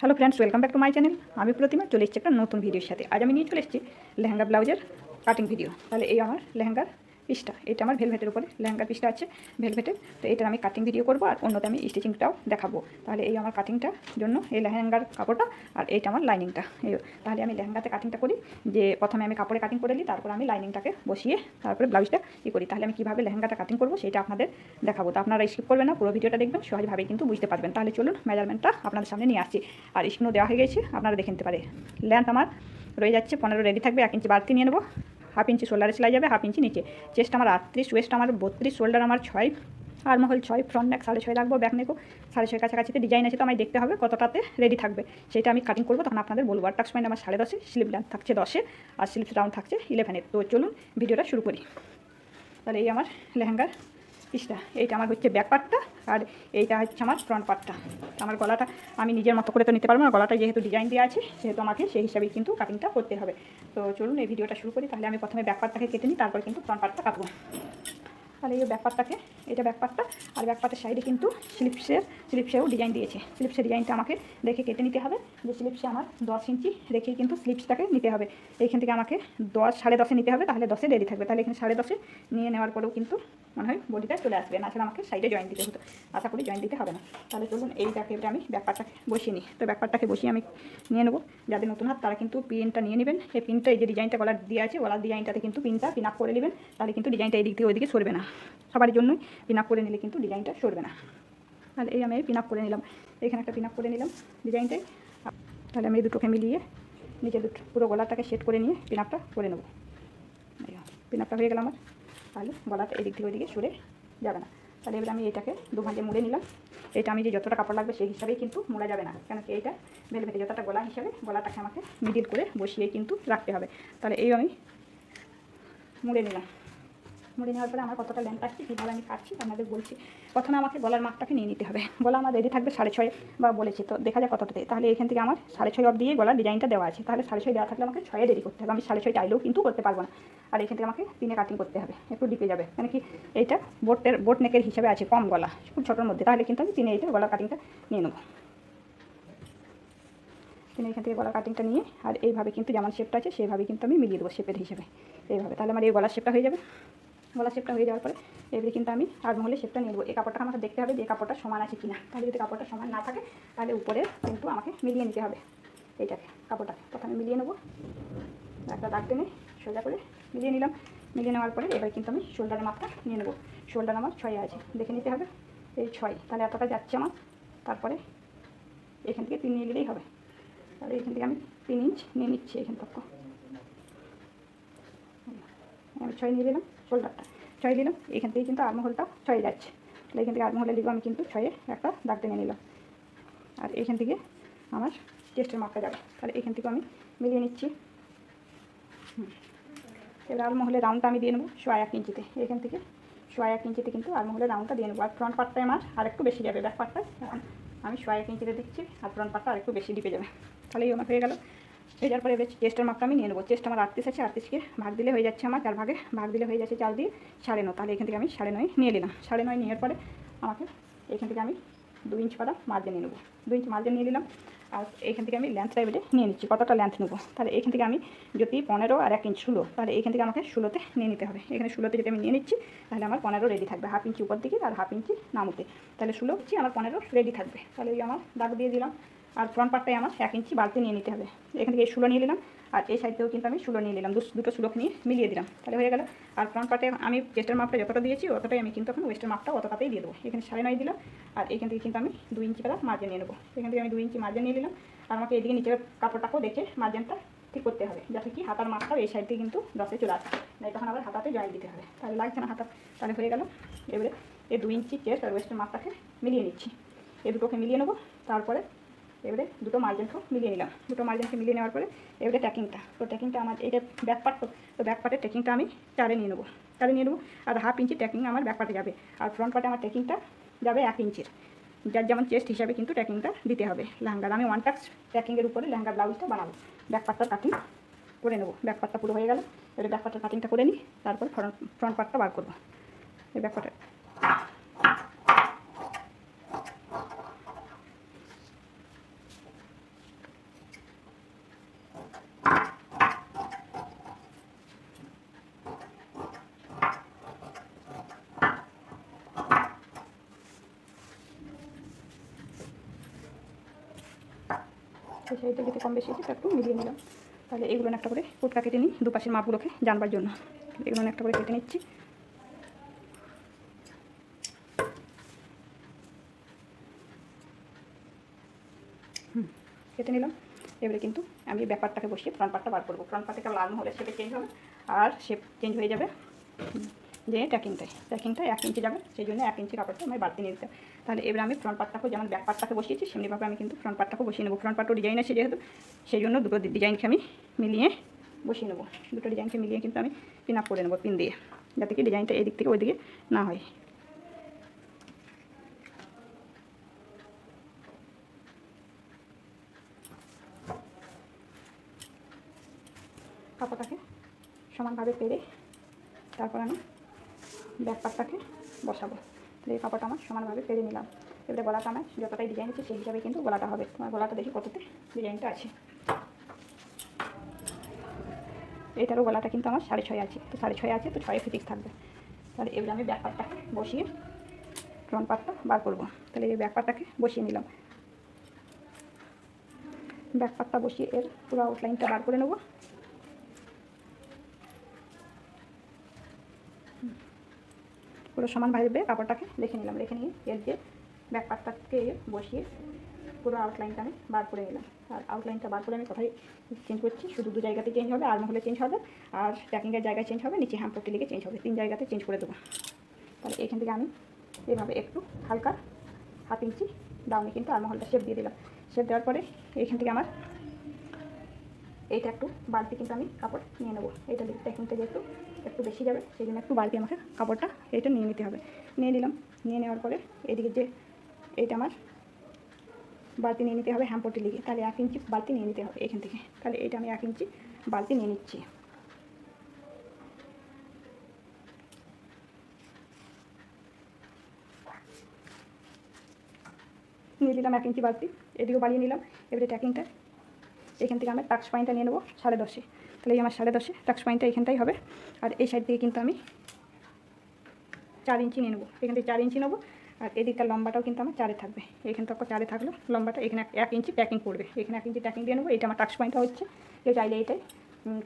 Hello friends welcome back to my channel আমি প্রতিমা, চলে এসেছি একটা নতুন ভিডিওর সাথে। আজ আমি নিয়ে চলে এসেছি লেহেঙ্গা ব্লাউজের কাটিং ভিডিও তাহলে এই আমার লেহেঙ্গার পিসটা, এটা আমার ভেলভেটের উপরে লেহেঙ্গার পিসটা আছে ভেলভেটের তো এটার আমি কাটিং ভিডিও করব আর অন্যতে আমি স্টিচিংটাও দেখাবো। তাহলে এই আমার কাটিংটার জন্য, এই লেহেঙ্গার কাপড়টা আর এইটা আমার লাইনিংটা এই তাহলে আমি লেহেঙ্গাতে কাটিংটা করি, যে প্রথমে আমি কাপড়ে কাটিং করে নিই, তারপর আমি লাইনিংটাকে বসিয়ে তারপরে ব্লাউজটা ই করি। তাহলে আমি কীভাবে লেহেঙ্গাটা কাটিং করব, সেটা আপনাদের দেখাবো। তো আপনারা স্কিপ করবেন না, পুরো ভিডিওটা দেখবেন, সহজভাবে কিন্তু বুঝতে পারবেন। তাহলে চলুন মেজারমেন্টটা আপনাদের সামনে নিয়ে আসছি। আর স্কিনও দেওয়া হয়ে গেছে, আপনারা দেখে নিতে পারে। লেন্থ আমার রয়ে যাচ্ছে, পনেরো রেডি থাকবে, এক ইঞ্চি বাড়তি নিয়ে নেব। হাফ ইঞ্চি শোল্ডারে সেলাই যাবে, হাফ ইঞ্চি নিচে। চেস্ট আমার আটত্রিশ, ওয়েস্ট আমার বত্রিশ, শোল্ডার আমার ছয়, আর মহল ছয়, ফ্রন্ট নেক সাড়ে ছয় রাখব, ব্যাক নেকও সাড়ে ছয় কাছাকাছিতে ডিজাইন আছে তো আমায় দেখতে হবে কতটাতে রেডি থাকবে। সেটা আমি কাটিং করব, তখন আপনাদের বলব। আর টাক্স পয়েন্ট আমার সাড়ে দশে স্লিপ লেন্থ থাকছে দশে, আর স্লিপ রাউন্ড থাকছে ইলেভেনে তো চলুন, ভিডিওটা শুরু করি। তাহলে এই আমার লেহেঙ্গার পিসটা এইটা আমার হচ্ছে ব্যাক পার্টটা আর এইটা হচ্ছে আমার ফ্রন্ট পার্টটা আমার গলাটা আমি নিজের মতো করে তো নিতে পারব না, গলাটা যেহেতু ডিজাইন দেওয়া আছে, সেহেতু আমাকে সেই হিসাবেই কিন্তু কাটিংটা করতে হবে। তো চলুন এই ভিডিওটা শুরু করি, তাহলে আমি প্রথমে ব্যাক পার্টটাকে কেটে নিই, তারপর কিন্তু ফ্রন্ট পার্টটা কাটবো। তাহলে এই ব্যাক পার্টটাকে এটা ব্যাক পার্টটা আর ব্যাক পার্টের সাইডে কিন্তু স্লিপসের, স্লিপসেও ডিজাইন দিয়েছে। স্লিপসের ডিজাইনটা আমাকে দেখে কেটে নিতে হবে, যে স্লিপসে আমার দশ ইঞ্চি রেখেই কিন্তু স্লিপসটাকে নিতে হবে। এইখান থেকে আমাকে দশ, সাড়ে দশে নিতে হবে, তাহলে দশে রেডি থাকবে। তাহলে এখানে সাড়ে দশে নিয়ে নেওয়ার পরেও কিন্তু মনে হয় বডিটা চলে আসবে, না ছাড়া আমাকে সাইডে জয়েন দিতে হতো। আশা করি জয়েন দিতে হবে না। তাহলে চলুন এইটাকে এবারে আমি ব্যাপারটাকে বসিয়ে নিই। তো ব্যাপারটাকে বসিয়ে আমি নিয়ে নেব। যাদের নতুন হাত, তারা কিন্তু পিনটা নিয়ে নেবেন। এই পিনটা এই যে ডিজাইনটা গলার দিয়ে আছে গলার ডিজাইনটাতে কিন্তু পিনটা পিন আপ করে নেবেন। তাহলে কিন্তু ডিজাইনটা এই দিক থেকে ওইদিকে সরবে না। সবারই জন্যই পিন করে নিলে কিন্তু ডিজাইনটা সরবে না। তাহলে এই আমি পিন আপ করে নিলাম। এখানে একটা পিন আপ করে নিলাম ডিজাইনটাই তাহলে আমি এই দুটোকে মিলিয়ে নিচে দুটো পুরো গলাটাকে সেট করে নিয়ে পিন আপটা করে নেব। পিন আপটা হয়ে গেল আমার। তাহলে গলাটা এদিক থেকে ওইদিকে সরে যাবে না। তাহলে এবার আমি এটাকে দু ভাঁজে মুড়ে নিলাম। এটা আমি যে যতটা কাপড় লাগবে সেই হিসাবেই কিন্তু মোড়া যাবে না। কেন কি এইটা ভেলভেটে যতটা গলা হিসাবে গলাটাকে আমাকে মিডিল করে বসিয়ে কিন্তু রাখতে হবে। তাহলে এই আমি মুড়ে নিলাম। মুড়ে নেওয়ার পরে আমার কতটা লেন্থ আসছে কীভাবে আমি কাটছি, আপনাদের বলছি। প্রথমে আমাকে গলার মাপটাকে নিয়ে নিতে হবে। গলা আমার রেডি থাকবে সাড়ে ছয় বা বলেছি তো, দেখা যায় কতটাতে তাহলে এখান থেকে আমার সাড়ে ছয় অব্দি গলার ডিজাইনটা দেওয়া আছে। তাহলে সাড়ে ছয় দেওয়া থাকলে আমাকে ছয়ে রেডি করতে হবে। আমি সাড়ে ছয় চাইলেও কিন্তু করতে পারব না। আর এখান থেকে আমাকে তিনে কাটিং করতে হবে। একটু ডিপে যাবে। মানে কি এইটা বোটের বোট নেকের হিসাবে আছে কম গলা, খুব ছোটোর মধ্যে। তাহলে কিন্তু আমি তিনে এইটা গলার কাটিংটা নিয়ে নেব। তিনি এখান থেকে গলা কাটিংটা নিয়ে, আর এইভাবে কিন্তু যেমন শেপটা আছে, সেইভাবে কিন্তু আমি মিলিয়ে দেবো শেপের হিসেবে। এইভাবে। তাহলে আমার এই গলার শেপটা হয়ে যাবে। গলা শেপটা হয়ে যাওয়ার পরে এবারে কিন্তু আমি আর মহলে শেপটা নেব। এই কাপড়টা আমাকে দেখতে হবে যে কাপড়টা সমান আছে কিনা। তাহলে যদি কাপড়টা সমান না থাকে, তাহলে উপরে কিন্তু আমাকে মিলিয়ে নিতে হবে এইটাকে, কাপড়টাকে। প্রথমে মিলিয়ে নেব। একটা দাগ টেনে সোজা করে মিলিয়ে নিলাম। মিলিয়ে নেওয়ার পরে এবার কিন্তু আমি শোল্ডারের মাপটা নিয়ে নেব। শোল্ডার আমার ছয় আছে। দেখে নিতে হবে এই ছয়। তাহলে এতটা যাচ্ছে আমার। তারপরে এখান থেকে তিন নিয়ে নিলেই হবে। তাহলে এখান থেকে আমি তিন ইঞ্চ নিয়ে নিচ্ছি এখান থেকে। আমি ছয় নিয়ে নিলাম। শোল্ডারটা ছয় দিলাম। এখান থেকে কিন্তু আর্মহোলটা ছয় যাচ্ছে। তাহলে এখান থেকে আর্মহোলে লিখব আমি কিন্তু ছয়ে একটা দাগ টেনে নিলাম। আর এখান থেকে আমার চেস্টের মাপটা যাবে। তাহলে এখান থেকে আমি মিলিয়ে নিচ্ছি। এবার আলমহলের রাউন্ডটা আমি দিয়ে নেব সোয়া এক ইঞ্চিতে। এখান থেকে সোয়া এক ইঞ্চিতে কিন্তু আলমহলের রাউন্ডটা দিয়ে নেব। আর ফ্রন্ট পার্টটায় আমার আরেকটু বেশি যাবে। ব্যাক পার্টটায় আমি সোয়া এক ইঞ্চিতে দিচ্ছি আর ফ্রন্ট পার্টটা আরেকটু বেশি ডিপে যাবে। তাহলে এই আমার হয়ে গেল যাওয়ার পরে এবার চেস্টের মাপটা আমি নিয়ে নেব। চেস্ট আমার আটত্রিশ আছে আটত্রিশকে ভাগ দিলে হয়ে যাচ্ছে আমার, চার ভাগে ভাগ দিলে হয়ে যাচ্ছে চার দিয়ে সাড়ে নয়। তাহলে এখান থেকে আমি সাড়ে নয় নিয়ে নিলাম। সাড়ে নয় নেওয়ার পরে আমাকে এখান থেকে আমি দু ইঞ্চ পাতা মার্জিন নিয়ে নেব। দু ইঞ্চ মার্জিন নিয়ে নিলাম আর এখান থেকে আমি লেন্থটা এবারে নিয়ে নিচ্ছি। কতটা লেন্থ নেব? তাহলে এখান থেকে আমি যদি পনেরো আর এক ইঞ্চ ষোলো, তাহলে এখান থেকে আমাকে ষোলোতে নিয়ে নিতে হবে। এখানে ষোলোতে যদি আমি নিয়ে নিচ্ছি, তাহলে আমার পনেরো রেডি থাকবে। হাফ ইঞ্চি উপর দিকে আর হাফ ইঞ্চি নামুতে। তাহলে ষোলো হচ্ছে আমার পনেরো রেডি থাকবে। তাহলে ওই আমার দাগ দিয়ে দিলাম। আর ফ্রন্ট পার্টটাই আমার। এক ইঞ্চি বাড়তি নিয়ে নিতে হবে। এখান থেকে এই ষোলো নিয়ে নিলাম। আর এই সাইড থেকেও কিন্তু আমি ষোলো নিয়ে নিলাম। দুটো ষোলোকে নিয়ে মিলিয়ে দিলাম। তাহলে হয়ে গেল। আর ফ্রন্ট পার্টে আমি চেস্টের মাপটা যতটা দিয়েছি, অতটাই আমি কিন্তু এখন ওয়েস্টের মাপটা অতটাতেই দিয়ে দেবো। এখানে সাড়ে নয় দিলাম। আর এখান থেকে কিন্তু আমি দু ইঞ্চি কাদা মার্জিন নিয়ে নেব। এখান থেকে আমি দু ইঞ্চি মার্জিন নিয়ে নিলাম। আর আমাকে এদিকে নিচের কাপড়টাকেও দেখে মার্জিনটা ঠিক করতে হবে। যাতে কি হাতার মাপটাও এই সাইড কিন্তু দশে চলে আসে। নাই তখন আবার হাতাতে জয়েন দিতে হবে। তাহলে লাগছে না হাতা। তাহলে হয়ে গেল। এবারে এই দু ইঞ্চি চেস্ট আর ওয়েস্টের মাপটাকে মিলিয়ে নিচ্ছি। এই দুটোকে মিলিয়ে নেব। তারপরে এবারে দুটো মার্জিনকেও মিলিয়ে নিলাম। দুটো মার্জিনকে মিলিয়ে নেওয়ার পরে এবারে ট্যাকিংটা তো ট্যাকিংটা আমার এইটা ব্যাক তো তো ব্যাক পার্টের ট্যাকিংটা আমি চারে নিয়ে নেব। চারে নিয়ে নেব আর হাফ ইঞ্চি ট্যাকিং আমার ব্যাক পার্টে যাবে। আর ফ্রন্ট পার্টে আমার ট্যাকিংটা যাবে এক ইঞ্চির যার যেমন চেস্ট হিসাবে কিন্তু ট্যাকিংটা দিতে হবে লেহেঙ্গার আমি ওয়ান টাক্স ট্যাকিংয়ের উপরে লেহেঙ্গা ব্লাউজটা বানাবো। ব্যাক পার্টটার কাটিং করে নেব। ব্যাক পার্টটা পুরো হয়ে গেল। এবারে ব্যাক পার্টটার কাটিংটা করে নিই। তারপর ফ্রন্ট ফ্রন্ট পার্টটা বার করব। এই ব্যাক পার্টের সাইডে যেতে কম বেশি আছে একটু মিলিয়ে নিলাম। তাহলে এগুলো একটা করে কুটকা কেটে নিই দুপাশের মাপগুলোকে জানবার জন্য। এগুলো একটা করে কেটে নিচ্ছি। কেটে নিলাম। এবারে কিন্তু আমি ব্যাপারটাকে বসিয়ে ফ্রন্ট পার্টটা বার করব। ফ্রন্ট পার্টটা লাল হলে সেটা চেঞ্জ হবে, আর শেপ চেঞ্জ হয়ে যাবে। যে ট্যাকিংটাই ট্যাকিংটা এক ইঞ্চি যাবে, সেই জন্য এক ইঞ্চি কাপড়টা আমি বাড়তি নিয়ে দিতে। হবে। তাহলে এবার আমি ফ্রন্ট পার্টটাকে যেমন ব্যাক পার্টটাকে বসিয়েছি, সেমনিভাবে আমি কিন্তু ফ্রন্ট পার্টটাকে বসিয়ে নেব। ফ্রন্ট পার্টও ডিজাইন আছে যেহেতু, সেই জন্য দুটো ডিজাইনকে আমি মিলিয়ে বসিয়ে নেব। দুটো ডিজাইনকে মিলিয়ে কিন্তু আমি পিন আপ করে নেব পিন দিয়ে, যাতে কি ডিজাইনটা এদিক থেকে ওই দিকে না হয়। কাপড়টাকে সমানভাবে পেরে তারপর আমি ব্যাক পার্টটাকে বসাবো। তাহলে এই কাপড়টা আমার সমানভাবে পেরে নিলাম। এবারে গলাটা আমার যতটাই ডিজাইন আছে সেই হিসাবে কিন্তু গলাটা হবে। তোমার গলাটা দেখি কততে ডিজাইনটা আছে। এটারও গলাটা কিন্তু আমার সাড়ে ছয় আছে। তো সাড়ে ছয় আছে, তো ছয় ফিটিক্স থাকবে। তাহলে এবারে আমি ব্যাক পার্টটাকে বসিয়ে ফ্রন্ট পার্টটা বার করব। তাহলে এই ব্যাক পার্টটাকে বসিয়ে নিলাম। ব্যাক পার্টটা বসিয়ে এর পুরো আউটলাইনটা বার করে নেব। পুরো সমানভাবে কাপড়টাকে রেখে নিলাম। রেখে নিয়ে এর যে ব্যাক বসিয়ে পুরো আউটলাইনটা আমি বার করে নিলাম। আর আউটলাইনটা বার করে আমি কোথায় চেঞ্জ করছি? শুধু দু জায়গাতে চেঞ্জ হবে, আর মহলে চেঞ্জ হবে, আর প্যাকিংয়ের জায়গায় চেঞ্জ হবে, নিচে হ্যাম্পটি লিগে চেঞ্জ হবে। তিন জায়গাতে চেঞ্জ করে দেবো। তাহলে এখান থেকে আমি এভাবে একটু হালকা হাফ ইঞ্চি ডাউনে কিন্তু আর মহলটা শেপ দিয়ে দিলাম। শেপ দেওয়ার পরে এখান থেকে আমার এইটা একটু বালতি কিন্তু আমি কাপড় নিয়ে নেব। এটা প্যাকিংটা থেকে একটু একটু বেশি যাবে, সেই জন্য একটু বালতি আমাকে কাপড়টা এইটা নিয়ে নিতে হবে। নিয়ে নিলাম, নিয়ে নেওয়ার পরে এদিকে যে এইটা আমার বালতি নিয়ে নিতে হবে হ্যাম্পটি লিগে তাহলে এক ইঞ্চি বালতি নিয়ে নিতে হবে এখান থেকে। তাহলে এটা আমি এক ইঞ্চি বালতি নিয়ে নিচ্ছি। নিয়ে নিলাম এক ইঞ্চি বালতি, এদিকেও বালিয়ে নিলাম, এবারে ট্যাকিংটা এখান থেকে আমি টাক্স পয়েন্টটা নিয়ে নেব, সাড়ে দশে। তাহলে এই আমার সাড়ে দশে টাক্স পয়েন্টটা এখানটাই হবে। আর এই সাইড থেকে কিন্তু আমি চার ইঞ্চি নিয়ে নেব। এখান থেকে চার ইঞ্চি নেব, আর এদিকটা লম্বাটাও কিন্তু আমার চারে থাকবে। এখান থেকে চারে থাকল, লম্বাটা এখানে এক- ইঞ্চি প্যাকিং করবে। এখানে এক ইঞ্চি প্যাকিং দিয়ে নেব এটা আমার টাক্স পয়েন্টটা হচ্ছে। কেউ চাইলে এটাই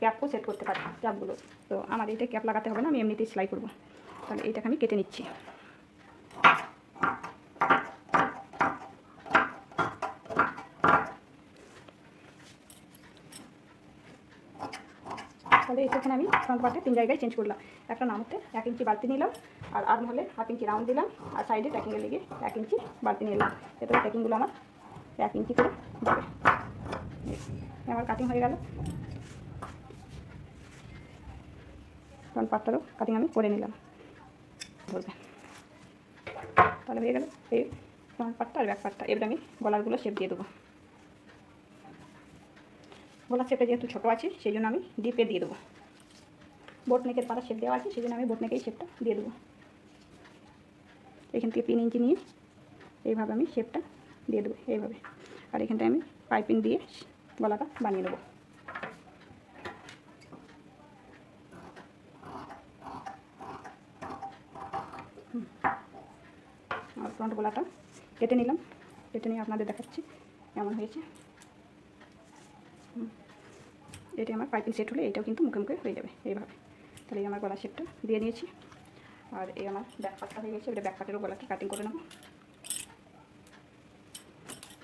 ক্যাপও সেট করতে পারে ক্যাপগুলো তো আমার এটা ক্যাপ লাগাতে হবে না, আমি এমনিতেই সেলাই করব। তাহলে এইটাকে আমি কেটে নিচ্ছি তাহলে এখানে আমি ফ্রন্ট পার্টে তিন জায়গায় চেঞ্জ করলাম। একটা নামতে এক ইঞ্চি বালতি নিলাম, আর আর হলে হাফ ইঞ্চি রাউন্ড দিলাম, আর সাইডে প্যাকিংয়ের লেগে এক ইঞ্চি বালতি নিলাম। এতে প্যাকিংগুলো আমার এক ইঞ্চি করে যাবে। আমার কাটিং হয়ে গেল। ফ্রন্ট পার্টটারও কাটিং আমি করে নিলাম। ধরবে। তাহলে হয়ে গেল। এই ফ্রন্ট পার্টটা আর ব্যাক পার্টটা এবার আমি গলারগুলো শেপ দিয়ে দেবো। গলার শেপটা যেহেতু ছোটো আছে, সেই জন্য আমি ডিপে দিয়ে দেবো। বোট নেকের পাড়া শেপ দেওয়া আছে সেই জন্য আমি বোট নেকেই শেপটা দিয়ে দেবো। এখান থেকে তিন ইঞ্চি নিয়ে এইভাবে আমি শেপটা দিয়ে দেবো, এইভাবে। আর এখানটায় আমি পাইপিং দিয়ে গলাটা বানিয়ে হুম। আর ফ্রন্ট গলাটা কেটে নিলাম। কেটে নিয়ে আপনাদের দেখাচ্ছি কেমন হয়েছে। এটি আমার পাইপিং সেট হলে এটাও কিন্তু মুখে মুখে হয়ে যাবে, এইভাবে। তাহলে এই আমার গলা শেপটা দিয়ে নিয়েছি। আর এই আমার ব্যাক পাটটা হয়ে গেছে এটা ব্যাক পাটেরও গলাটা কাটিং করে নেব।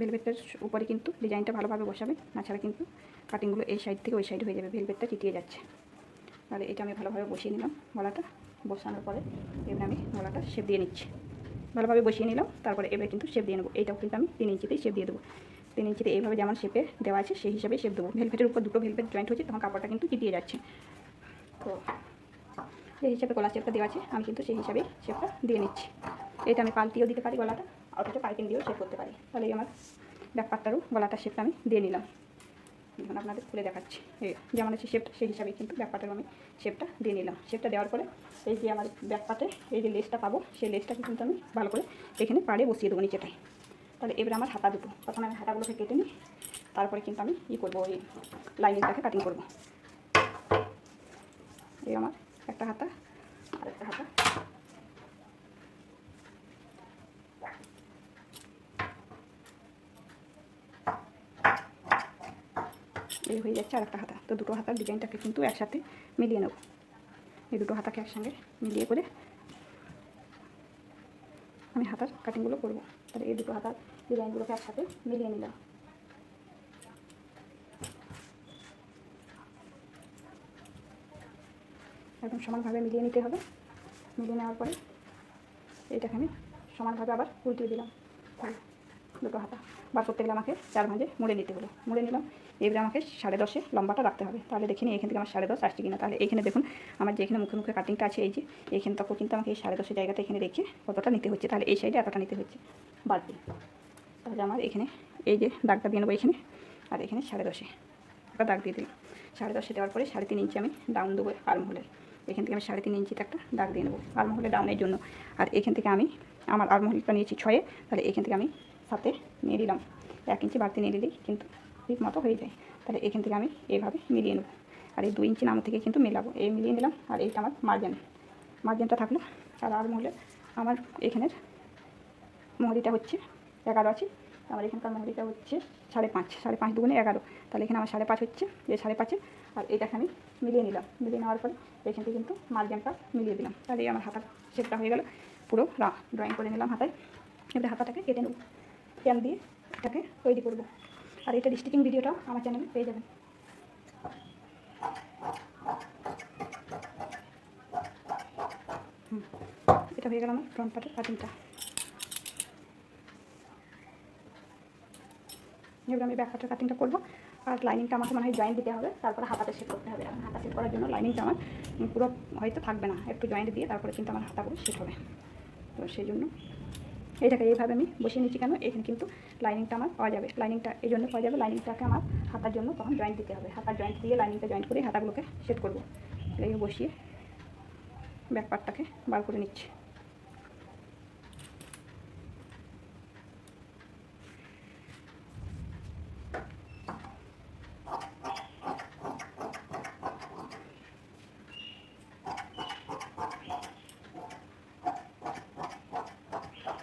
ভেলভেটটার উপরে কিন্তু ডিজাইনটা ভালোভাবে বসাবে তাছাড়া কিন্তু কাটিংগুলো এই সাইড থেকে ওই সাইড হয়ে যাবে ভেলভেটটা চিটিয়ে যাচ্ছে। তাহলে এটা আমি ভালোভাবে বসিয়ে নিলাম গলাটা, বসানোর পরে এবার আমি গলাটা শেপ দিয়ে নিচ্ছি। ভালোভাবে বসিয়ে নিলাম, তারপরে এবার কিন্তু শেপ দিয়ে নেব। এটাও কিন্তু আমি তিন ইঞ্চিতেই শেপ দিয়ে দেবো। তিন ইঞ্চিতে এইভাবে যেমন শেপে দেওয়া আছে, সেই হিসাবে শেপ দেবো। ভেলভেটের উপর দুটো ভেলভেট জয়েন্ট হচ্ছে তখন কাপড়টা কিন্তু চিটিয়ে যাচ্ছে। তো সেই হিসাবে গলা শেপটা দেওয়া আছে, আমি কিন্তু সেই হিসাবেই শেপটা দিয়ে নিচ্ছি। এটা আমি পাল্টিও দিতে পারি গলাটা, অথচ পাইপিং দিয়েও শেপ করতে পারি। তাহলে এই আমার ব্যাকপারটারও গলাটার শেপটা আমি দিয়ে নিলাম। এখন আপনাদের খুলে দেখাচ্ছি। এই যেমন আছে শেপটা, সেই হিসাবে কিন্তু ব্যাকপার্টেরও আমি শেপটা দিয়ে নিলাম। শেপটা দেওয়ার পরে এই যে আমার ব্যাকপার্টে এই যে লেসটা পাবো, সেই লেসটাকে কিন্তু আমি ভালো করে এখানে পাড়ে বসিয়ে দেবো নিচেটায়। তাহলে এবারে আমার হাতা দুটো তখন আমি হাতাগুলোকে কেটে নিই, তারপরে কিন্তু আমি ই করব ওই লাইনিংটাকে কাটিং করব। এই আমার একটা হাতা আর একটা হাতা। এই হয়ে যাচ্ছে আর একটা হাতা। তো দুটো হাতার ডিজাইনটাকে কিন্তু একসাথে মিলিয়ে নেব। এই দুটো হাতাকে একসঙ্গে মিলিয়ে করে আমি হাতার কাটিংগুলো করব। তাহলে এই দুটো হাতার ডিজাইনগুলোকে একসাথে মিলিয়ে নিলাম। একদম সমানভাবে মিলিয়ে নিতে হবে। মিলিয়ে নেওয়ার পরে এইটাকে আমি সমানভাবে আবার উল্টিয়ে দিলাম। দুটো হাতা। বার করতে গেলে আমাকে চার ভাঁজে মুড়ে নিতে হলো। মুড়ে নিলাম। এবারে আমাকে সাড়ে দশে লম্বাটা রাখতে হবে। তাহলে দেখে নিই এখান থেকে আমার সাড়ে দশ আসছে কিনা। তাহলে এখানে দেখুন, আমার যে এখানে মুখে মুখে কাটিংটা আছে, এই যে এইখানে তখন কিন্তু আমাকে এই সাড়ে দশের জায়গাটা এখানে রেখে কতটা নিতে হচ্ছে, তাহলে এই সাইডে এতটা নিতে হচ্ছে। বাড়তি তাহলে আমার এখানে এই যে দাগটা দিয়ে নেব এখানে, আর এখানে সাড়ে দশে। একটা দাগ দিয়ে দিলাম। সাড়ে দশে দেওয়ার পরে সাড়ে তিন ইঞ্চি আমি ডাউন দেবো আর্মহোলের এখান থেকে আমি সাড়ে তিন ইঞ্চিতে একটা দাগ দিয়ে নেব আর্মহোলে ডাউনের জন্য। আর এখান থেকে আমি আমার আর্মহোলটা নিয়েছি ছয়ে, তাহলে এখান থেকে আমি সাথে নিয়ে দিলাম। এক ইঞ্চি বাড়তি নিয়ে দিলেই কিন্তু ঠিক মতো হয়ে যায়। তাহলে এখান থেকে আমি এইভাবে মিলিয়ে নেব। আর এই দুই ইঞ্চি নাম থেকে কিন্তু মেলাবো। এই মিলিয়ে নিলাম, আর এইটা আমার মার্জিন মার্জিনটা থাকল, আর আলমহলে আমার এখানের মোহরিটা হচ্ছে এগারো আছে। আমার এখানকার মোহরিটা হচ্ছে সাড়ে পাঁচ সাড়ে পাঁচ দুগুণে এগারো। তাহলে এখানে আমার সাড়ে পাঁচ হচ্ছে। এই সাড়ে পাঁচে আর এটাকে আমি মিলিয়ে নিলাম। মিলিয়ে নেওয়ার পরে এখান থেকে কিন্তু মার্জিনটা মিলিয়ে দিলাম। তাহলে আমার হাতার শেপটা হয়ে গেল। পুরো ড্রয়িং করে নিলাম হাতায়। এবারে হাতাটাকে কেটে নেব। প্যান দিয়ে এটাকে তৈরি করব। আর এটা স্টিচিং ভিডিওটাও আমার চ্যানেলে পেয়ে যাবেন। এটা হয়ে গেল আমার ফ্রন্ট পার্টের কাটিংটা এবার আমি ব্যাক পার্টের কাটিংটা করব। আর লাইনিংটা আমাকে মনে হয় জয়েন্ট দিতে হবে, তারপরে হাতাটা সেট করতে হবে। আর হাতা সেট করার জন্য লাইনিংটা আমার পুরো হয়তো থাকবে না, একটু জয়েন্ট দিয়ে তারপরে কিন্তু আমার হাতাগুলো সেট হবে। তো সেই জন্য এটাকে এইভাবে আমি বসিয়ে নিচ্ছি কেন? এখানে কিন্তু লাইনিংটা আমার পাওয়া যাবে। লাইনিংটা এই জন্য পাওয়া যাবে লাইনিংটাকে আমার হাতার জন্য তখন জয়েন্ট দিতে হবে। হাতার জয়েন্ট দিয়ে লাইনিংটা জয়েন্ট করে হাতাগুলোকে সেট করব। এই বসিয়ে ব্যাক পার্টটাকে বার করে নিচ্ছি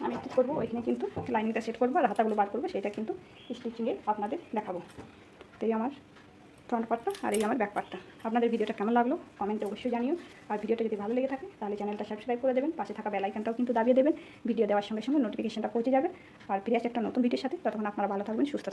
আমি কী করব, ওইখানে কিন্তু লাইনিংটা সেট করব আর হাতাগুলো বার করব, সেটা কিন্তু স্টিচিংয়ে আপনাদের দেখাবো। তো এই আমার ফ্রন্ট পার্টটা আর এই আমার ব্যাক পার্টটা আপনাদের ভিডিওটা কেমন লাগল কমেন্টে অবশ্যই জানিও। আর ভিডিওটা যদি ভালো লেগে থাকে, তাহলে চ্যানেলটা সাবস্ক্রাইব করে দেবেন। পাশে থাকা বেলাইকানটাও কিন্তু দাবিয়ে দেবেন। ভিডিও দেওয়ার সঙ্গে সঙ্গে নোটিফিকেশনটা পৌঁছে যাবে। আর ফিরে আসে একটা নতুন ভিডিওর সাথে। ততক্ষণ আপনারা ভালো থাকবেন, সুস্থ